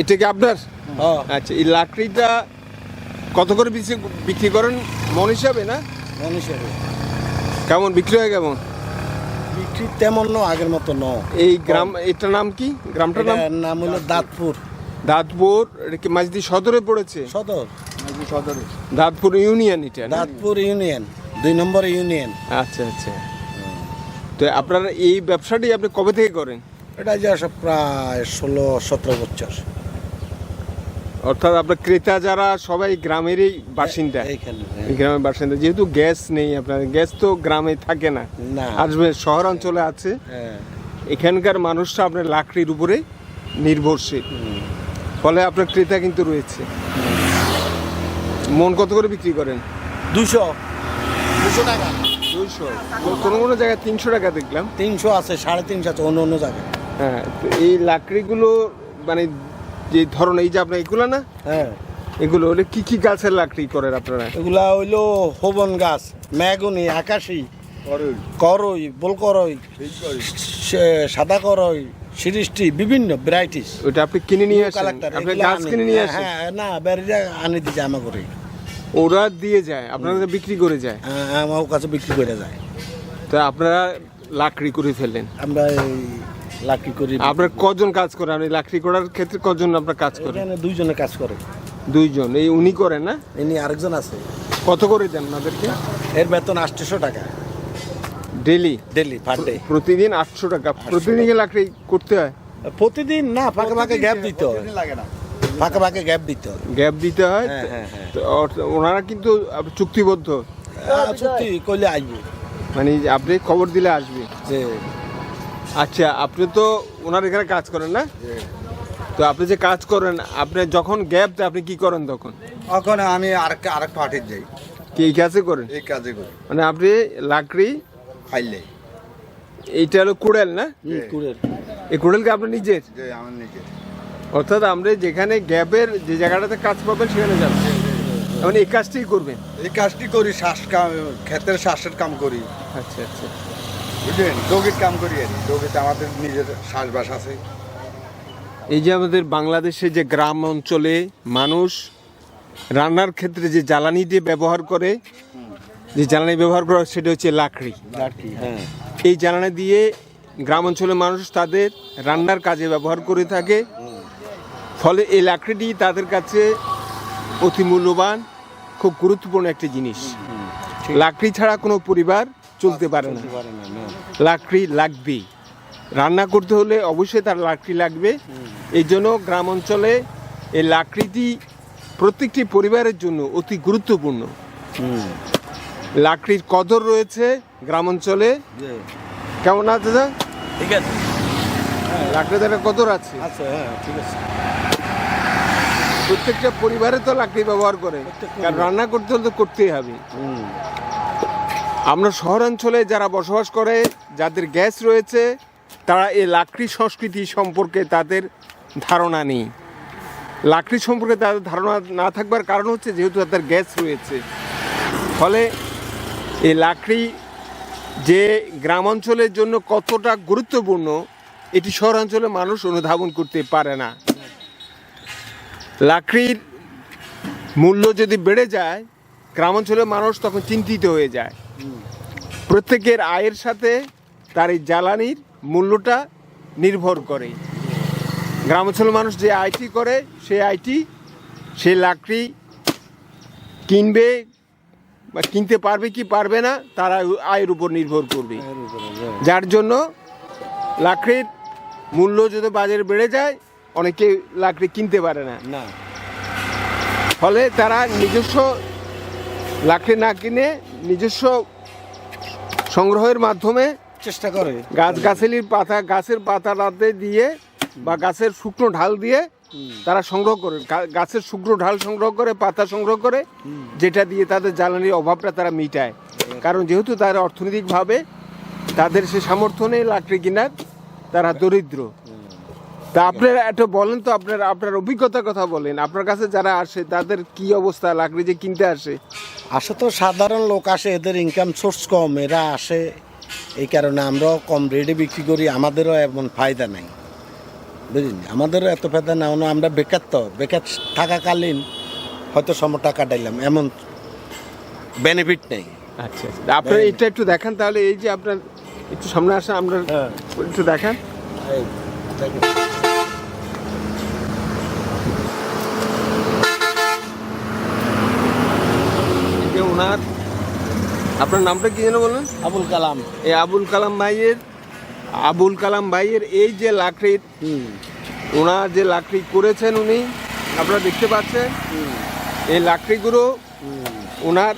এটা কি আপনার? আচ্ছা এই লাকড়িটা কত করে বিক্রি বিক্রি করেন? মন হিসাবে না? মানুষের কেমন? বিক্রি হয় কেমন? বিক্রি তেমন ন আগের মতো ন এই গ্রাম এটার নাম কি? গ্রামটার নাম? নাম হলো দাঁতপুর। দাঁতপুর এটা কি মাঝদি সদরে পড়েছে? সদর। দাঁতপুর ইউনিয়ন এটা দাঁতপুর ইউনিয়ন দুই নম্বর ইউনিয়ন। আচ্ছা আচ্ছা। তো আপনারা এই ব্যবসাটি আপনি কবে থেকে করেন? এটা যে প্রায় ষোলো সতেরো বছর। অর্থাৎ আপনার ক্রেতা যারা সবাই গ্রামেরই বাসিন্দা। এইখানে হ্যাঁ। এই গ্রামের বাসিন্দা। যেহেতু গ্যাস নেই আপনার গ্যাস তো গ্রামে থাকে না। না। আসবে শহর অঞ্চলে আছে। হ্যাঁ। এখানকার মানুষরা আপনার লাকড়ির উপরে নির্ভরশীল। ফলে আপনার ক্রেতা কিন্তু রয়েছে। মন কত করে বিক্রি করেন? দুশো দুশো টাকা। দুইশো। কোনো কোনো জায়গায় তিনশো টাকা দেখলাম। তিনশো আছে সাড়ে তিনশো আছে অন্য অন্য জায়গায়। হ্যাঁ এই লাকড়িগুলো মানে যে ধরুন এই যে আপনার এগুলো না? হ্যাঁ। এগুলো হলে কি কি গাছের লাকড়ি করেন আপনারা? এগুলা হইল হোবন গাছ ম্যাগুনি আকাশি করই। বল করই। সাদা করই সিরিষ্টি বিভিন্ন ভ্যারাইটিস ওটা আপনি কিনে নিয়ে আসেন? আপনি গাছ কিনে নিয়ে আসেন? হ্যাঁ না বেরিয়ে আনি দিছে আমা করে ওরা দিয়ে যায় আপনারা বিক্রি করে যায়? হ্যাঁ আমার কাছে বিক্রি করে যায়। তো আপনারা লাকড়ি করে ফেললেন? আমরা এই লাকি করি। আপনার কজন কাজ করেন আপনি লাকড়ি করার ক্ষেত্রে কজন আপনার কাজ এখানে দুইজনে কাজ করে। দুইজন। এই উনি করেন না? ইনি আরেকজন আছে। কত করে দেন ওনাদেরকে? এর বেতন আটশোশো টাকা। ডেলি? ডেলি পার ডে প্রতিদিন আটশো টাকা। প্রতিদিন লাকড়ি করতে হয়? প্রতিদিন না ফাঁকে ফাঁকে গ্যাপ দিতে হয়। লাগে না। ফাঁকে ফাঁকে গ্যাপ দিতে হয়। গ্যাপ দিতে হয়? হ্যাঁ, হ্যাঁ, হ্যাঁ। তো ওনারা কিন্তু চুক্তিবদ্ধ। সত্যি কইলে আসব মানে আপনি খবর দিলে আসবে। যে আচ্ছা আপনি তো ওনার এখানে কাজ করেন না? তো আপনি যে কাজ করেন আপনি যখন গ্যাপ দেয় আপনি কি করেন তখন? তখন আমি আরেক আরেক পার্টির যাই। কি এই কাজে করেন? এই কাজে করি। মানে আপনি লাকড়ি ফাইলে। এইটা হলো কুড়েল না? হুম, কুড়ের এই কুড়েলকে আপনি নিজের? আমার নিজে। অর্থাৎ আমরা যেখানে গ্যাপের যে জায়গাটাতে কাজ পাবেন সেখানে যাবেন। মানে এই কাজটাই করবেন? এই কাজটি করি শ্বাস কাম ক্ষেতের শ্বাসের কাম করি। আচ্ছা আচ্ছা। বুঝলেন? ডগির কাম করি আর ডগিতে আমাদের নিজের শ্বাসবাস আছে। এই যে আমাদের বাংলাদেশে যে গ্রাম অঞ্চলে মানুষ রান্নার ক্ষেত্রে যে জ্বালানি দিয়ে ব্যবহার করে যে জ্বালানি ব্যবহার করা সেটা হচ্ছে লাকড়ি। হ্যাঁ। এই জ্বালানি দিয়ে গ্রাম অঞ্চলের মানুষ তাদের রান্নার কাজে ব্যবহার করে থাকে। ফলে এই লাকড়িটি তাদের কাছে অতি মূল্যবান খুব গুরুত্বপূর্ণ একটি জিনিস। লাকড়ি ছাড়া কোনো পরিবার চলতে পারে না। লাকড়ি লাগবেই। রান্না করতে হলে অবশ্যই তার লাকড়ি লাগবে। এই জন্য গ্রাম অঞ্চলে এই লাকড়িটি প্রত্যেকটি পরিবারের জন্য অতি গুরুত্বপূর্ণ। লাকড়ির কদর রয়েছে গ্রাম অঞ্চলে। কেমন আছে দাদা? ঠিক আছে। লাকড়ির একটা কদর আছে। আচ্ছা হ্যাঁ ঠিক আছে। প্রত্যেকটা পরিবারে তো লাকড়ি ব্যবহার করে। কারণ রান্না করতে হলে তো করতেই হবে। আমরা শহরাঞ্চলে যারা বসবাস করে, যাদের গ্যাস রয়েছে, তারা এই লাকড়ি সংস্কৃতি সম্পর্কে তাদের ধারণা নেই। লাকড়ি সম্পর্কে তাদের ধারণা না থাকবার কারণ হচ্ছে যেহেতু তাদের গ্যাস রয়েছে। ফলে এই লাকড়ি যে গ্রাম অঞ্চলের জন্য কতটা গুরুত্বপূর্ণ, এটি শহরাঞ্চলে মানুষ অনুধাবন করতে পারে না। লাকড়ির মূল্য যদি বেড়ে যায় গ্রাম অঞ্চলের মানুষ তখন চিন্তিত হয়ে যায়। প্রত্যেকের আয়ের সাথে তার এই জ্বালানির মূল্যটা নির্ভর করে। গ্রাম অঞ্চলের মানুষ যে আইটি করে সেই আইটি সে লাকড়ি কিনবে বা কিনতে পারবে কি পারবে না তারা আয়ের উপর নির্ভর করবে। যার জন্য লাকড়ির মূল্য যদি বাজারে বেড়ে যায় অনেকে লাকড়ি কিনতে পারে না। না। ফলে তারা নিজস্ব লাকড়ি না কিনে নিজস্ব সংগ্রহের মাধ্যমে চেষ্টা করে। গাছ গাছালির পাতা গাছের পাতা রাতে দিয়ে বা গাছের শুকনো ঢাল দিয়ে তারা সংগ্রহ করে। গাছের শুকনো ঢাল সংগ্রহ করে পাতা সংগ্রহ করে যেটা দিয়ে তাদের জ্বালানির অভাবটা তারা মিটায়। কারণ যেহেতু তারা অর্থনৈতিকভাবে তাদের সে সামর্থ্য নেই লাকড়ি কেনার তারা দরিদ্র। তা আপনারা একটু বলেন তো আপনার আপনার অভিজ্ঞতার কথা বলেন। আপনার কাছে যারা আসে তাদের কি অবস্থা? লাকড়ি যে কিনতে আসে আসে তো সাধারণ লোক আসে এদের ইনকাম সোর্স কম এরা আসে এই কারণে আমরাও কম রেটে বিক্রি করি আমাদেরও এমন ফায়দা নাই। বুঝলেন? আমাদেরও এত ফায়দা না আমরা বেকার তো বেকার থাকাকালীন হয়তো সময় টাকা ডাইলাম এমন বেনিফিট নেই। আচ্ছা আচ্ছা। আপনার এটা একটু দেখান তাহলে এই যে আপনার একটু সামনে আসেন আমরা হ্যাঁ। একটু দেখান এই যে ওনার আপনার নামটা কি যেন বলুন আবুল কালাম। এই আবুল কালাম ভাইয়ের আবুল কালাম ভাইয়ের এই যে লাকড়ির ওনার যে লাকড়ি করেছেন উনি আপনারা দেখতে পাচ্ছেন? এই লাকড়িগুলো ওনার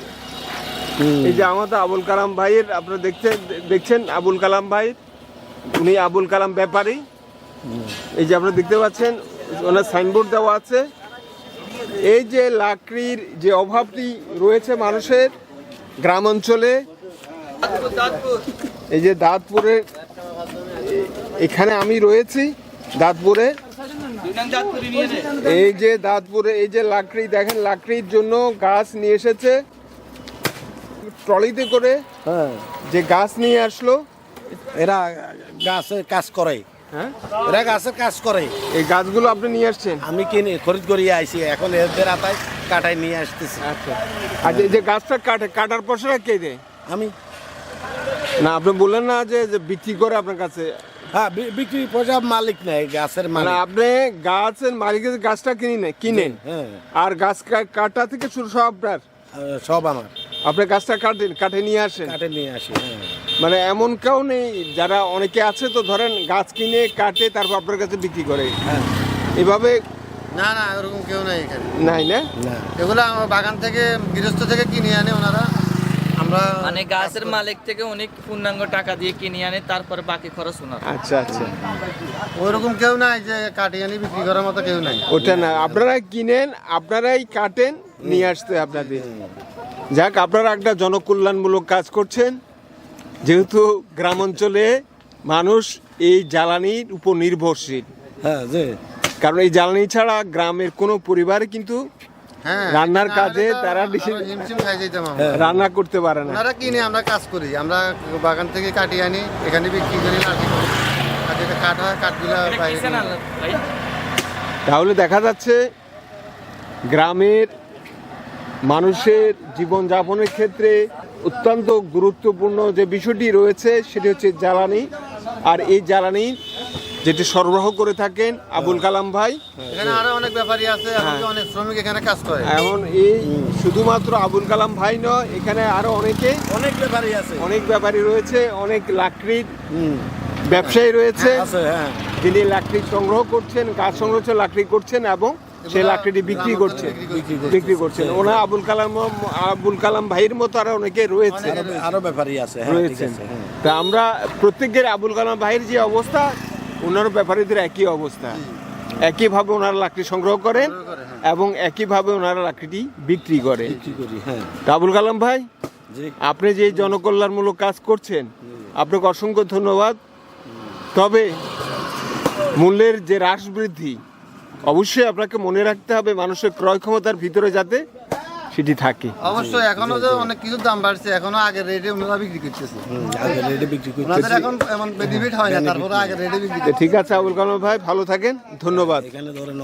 এই যে আমাদের আবুল কালাম ভাইয়ের আপনারা দেখছেন দেখছেন আবুল কালাম ভাই? উনি আবুল কালাম ব্যাপারী। এই যে আপনারা দেখতে পাচ্ছেন ওনার সাইনবোর্ড দেওয়া আছে। এই যে লাকড়ির যে অভাবটি রয়েছে মানুষের গ্রাম অঞ্চলে এই যে দাঁতপুরের এ- এখানে আমি রয়েছি দাঁতপুরে। এই যে দাঁতপুরে এই যে লাকড়ি দেখেন লাকড়ির জন্য গাছ নিয়ে এসেছে। ট্রলিতে করে হ্যাঁ। যে গাছ নিয়ে আসলো এরা গাছের কাজ করে। হ্যাঁ? এরা গাছের কাজ করে। এই গাছগুলো আপনি নিয়ে আসছেন? আমি কিনে খরিদ করিয়ে আইছি এখন এদের আতায় কাটায় নিয়ে আসতেছি। আচ্ছা। আর এই যে গাছটা কাটে কাটার পর সেটা কে দেয় আমি। না আপনি বললেন না যে যে বিক্রি করে আপনার কাছে। হ্যাঁ বি- বিক্রি পয়সা মালিক নেই গাছের মানে মালিক। আপনি গাছের মালিকের গাছটা কিনে নেন কিনেন হ্যাঁ। আর গাছ কা- কাটা থেকে শুরু সব আপনার? আহ, সব আমার। আপনি গাছটা কাটেন কাটে নিয়ে আসেন? কাটে নিয়ে আসি হ্যাঁ। মানে এমন কেউ নেই যারা অনেকে আছে তো ধরেন গাছ কিনে কাটে তারপর আপনার কাছে বিক্রি করে। হ্যাঁ। এভাবে না না ওরকম কেউ নাই এখানে। নাই না? না। এগুলো আমার বাগান থেকে গৃহস্থ থেকে কিনে আনে ওনারা। আমরা মানে গাছের মালিক থেকে অনেক পূর্ণাঙ্গ টাকা দিয়ে কিনে আনে তারপরে বাকি খরচ ওনার। আচ্ছা আচ্ছা। ওইরকম কেউ নাই যে কাটিয়ে আনি বিক্রি করার মতো কেউ নাই। ওটা না আপনারা কিনেন আপনারাই কাটেন নিয়ে আসতে আপনাদের। যাক আপনারা একটা জনকল্যাণমূলক কাজ করছেন। যেহেতু গ্রাম অঞ্চলে মানুষ এই জ্বালানির উপর নির্ভরশীল। হ্যাঁ যে কারণ এই জ্বালানি ছাড়া গ্রামের কোনো পরিবার কিন্তু হ্যাঁ রান্নার কাজে তারা। হ্যাঁ। রান্না করতে পারে না। ওনারা কিনে আমরা কাজ করি। আমরা বাগান থেকে কাটিয়ে আনি এখানে বিক্রি করি কাঠ হয় কাঠগুলো তাহলে দেখা যাচ্ছে গ্রামের মানুষের জীবনযাপনের ক্ষেত্রে অত্যন্ত গুরুত্বপূর্ণ যে বিষয়টি রয়েছে সেটি হচ্ছে জ্বালানি। আর এই জ্বালানি যেটি সরবরাহ করে থাকেন আবুল কালাম ভাই এখানে আরও অনেক ব্যাপারী আছে অনেক শ্রমিক এখানে কাজ করে। এমন এই শুধুমাত্র আবুল কালাম ভাই নয় এখানে আরও অনেকে অনেক ব্যাপারই আছে। অনেক ব্যাপারী রয়েছে অনেক লাকড়ির ব্যবসায়ী রয়েছে। আছে হ্যাঁ। যিনি লাকড়ি সংগ্রহ করছেন গাছ সংগ্রহ লাকড়ি করছেন এবং সেই লাকড়িটি বিক্রি করছেন বিক্রি করছেন ওনা আবুল কালাম আবুল কালাম ভাইয়ের মতো আরও অনেকে রয়েছে। আরও ব্যাপারই আছে হ্যাঁ রয়েছেন। হ্যাঁ তা আমরা প্রত্যেকের আবুল কালাম ভাইয়ের যে অবস্থা ওনার ব্যাপারীদের একই অবস্থা। একইভাবে ওনারা লাকড়ি সংগ্রহ করেন এবং একইভাবে ওনারা লাকড়িটি বিক্রি করেন। হ্যাঁ। তা আবুল কালাম ভাই আপনি যে জনকল্যাণমূলক কাজ করছেন আপনাকে অসংখ্য ধন্যবাদ। তবে মূল্যের যে হ্রাস বৃদ্ধি অবশ্যই আপনাকে মনে রাখতে হবে মানুষের ক্রয় ক্ষমতার ভিতরে যাতে সেটি থাকে। অবশ্যই এখনও যে অনেক কিছু দাম বাড়ছে এখনও আগে রেটে ওনারা বিক্রি করতেছে। আগে রেডি বিক্রি ওনাদের আমাদের এখন এমন বেনিফিট হয় না তারপরে আগে রেটে বিক্রি ঠিক আছে আবুল কালাম ভাই ভালো থাকেন ধন্যবাদ। এখানে ধরেন